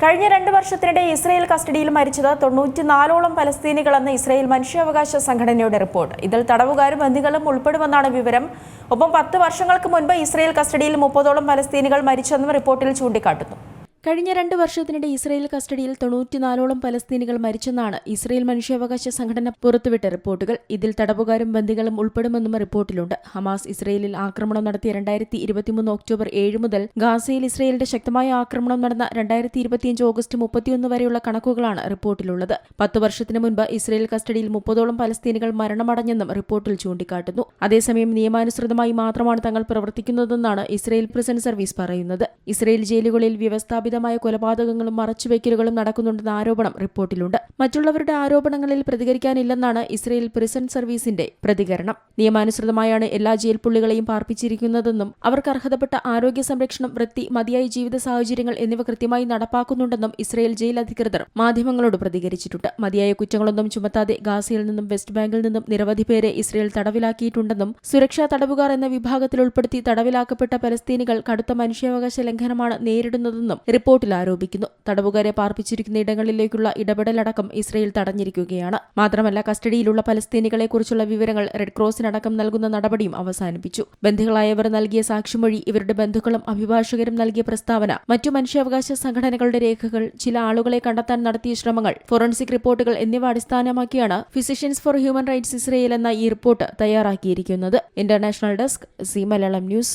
കഴിഞ്ഞ രണ്ട് വർഷത്തിനിടെ ഇസ്രയേൽ കസ്റ്റഡിയിൽ മരിച്ചത് തൊണ്ണൂറ്റിനാലോളം പലസ്തീനികളെന്ന് ഇസ്രയേൽ മനുഷ്യാവകാശ സംഘടനയുടെ റിപ്പോർട്ട്. ഇതിൽ തടവുകാരും ബന്ധികളും ഉൾപ്പെടുമെന്നാണ് വിവരം. ഒപ്പം പത്ത് വർഷങ്ങൾക്ക് മുൻപ് ഇസ്രയേൽ കസ്റ്റഡിയിൽ മുപ്പതോളം പലസ്തീനികൾ മരിച്ചെന്നും റിപ്പോർട്ടിൽ ചൂണ്ടിക്കാട്ടുന്നു. കഴിഞ്ഞ രണ്ട് വർഷത്തിനിടെ ഇസ്രയേൽ കസ്റ്റഡിയിൽ തൊണ്ണൂറ്റിനാലോളം പലസ്തീനികൾ മരിച്ചെന്നാണ് ഇസ്രയേൽ മനുഷ്യാവകാശ സംഘടന പുറത്തുവിട്ട റിപ്പോർട്ടുകൾ. ഇതിൽ തടവുകാരും ബന്ദികളും ഉൾപ്പെടുമെന്നും റിപ്പോർട്ടിലുണ്ട്. ഹമാസ് ഇസ്രയേലിൽ ആക്രമണം നടത്തിയ രണ്ടായിരത്തി ഇരുപത്തിമൂന്ന് ഒക്ടോബർ ഏഴ് മുതൽ ഗാസയിൽ ഇസ്രയേലിന്റെ ശക്തമായ ആക്രമണം നടന്ന രണ്ടായിരത്തി ഇരുപത്തിയഞ്ച് ഓഗസ്റ്റ് മുപ്പത്തിയൊന്ന് വരെയുള്ള കണക്കുകളാണ് റിപ്പോർട്ടിലുള്ളത്. പത്ത് വർഷത്തിന് മുൻപ് ഇസ്രയേൽ കസ്റ്റഡിയിൽ മുപ്പതോളം പലസ്തീനികൾ മരണമടഞ്ഞെന്നും റിപ്പോർട്ടിൽ ചൂണ്ടിക്കാട്ടുന്നു. അതേസമയം നിയമാനുസൃതമായി മാത്രമാണ് തങ്ങൾ പ്രവർത്തിക്കുന്നതെന്നാണ് ഇസ്രയേൽ പ്രിസൺ സർവീസ് പറയുന്നത്. ഇസ്രയേൽ ജയിലുകളിൽ വ്യവസ്ഥാപിതമായ കൊലപാതകങ്ങളും മറച്ചുവെക്കലുകളും നടക്കുന്നുണ്ടെന്ന ആരോപണം റിപ്പോർട്ടിലുണ്ട്. മറ്റുള്ളവരുടെ ആരോപണങ്ങളിൽ പ്രതികരിക്കാനില്ലെന്നാണ് ഇസ്രയേൽ പ്രിസൺ സർവീസിന്റെ പ്രതികരണം. നിയമാനുസൃതമായാണ് എല്ലാ ജയിൽ പുള്ളികളെയും പാർപ്പിച്ചിരിക്കുന്നതെന്നും അവർക്ക് അർഹതപ്പെട്ട ആരോഗ്യ സംരക്ഷണം വൃത്തി മതിയായ ജീവിത സാഹചര്യങ്ങൾ എന്നിവ കൃത്യമായി നടപ്പാക്കുന്നുണ്ടെന്നും ഇസ്രയേൽ ജയിൽ അധികൃതർ മാധ്യമങ്ങളോട് പ്രതികരിച്ചിട്ടുണ്ട്. മതിയായ കുറ്റങ്ങളൊന്നും ചുമത്താതെ ഗാസയിൽ നിന്നും വെസ്റ്റ് ബാങ്കിൽ നിന്നും നിരവധി പേരെ ഇസ്രയേൽ തടവിലാക്കിയിട്ടുണ്ടെന്നും സുരക്ഷാ തടവുകാർ എന്ന വിഭാഗത്തിൽ ഉൾപ്പെടുത്തി തടവിലാക്കപ്പെട്ട പലസ്തീനികൾ കടുത്ത മനുഷ്യാവകാശ ലംഘനമാണ് നേരിടുന്നതെന്നും റിപ്പോർട്ടിൽ ആരോപിക്കുന്നു. തടവുകാരെ പാർപ്പിച്ചിരിക്കുന്ന ഇടങ്ങളിലേക്കുള്ള ഇടപെടലടക്കം ഇസ്രയേൽ തടഞ്ഞിരിക്കുകയാണ്. മാത്രമല്ല കസ്റ്റഡിയിലുള്ള പലസ്തീനികളെക്കുറിച്ചുള്ള വിവരങ്ങൾ റെഡ് ക്രോസിനടക്കം നൽകുന്ന നടപടിയും അവസാനിപ്പിച്ചു. ബന്ധുക്കളായവർ നൽകിയ സാക്ഷിമൊഴി ഇവരുടെ ബന്ധുക്കളും അഭിഭാഷകരും നൽകിയ പ്രസ്താവന മറ്റു മനുഷ്യാവകാശ സംഘടനകളുടെ രേഖകൾ ചില ആളുകളെ കണ്ടെത്താൻ നടത്തിയ ശ്രമങ്ങൾ ഫോറൻസിക് റിപ്പോർട്ടുകൾ എന്നിവ അടിസ്ഥാനമാക്കിയാണ് physicians for human rights Israel എന്ന ഈ റിപ്പോർട്ട് തയ്യാറാക്കിയിരിക്കുന്നത്. International desk C Malayalam news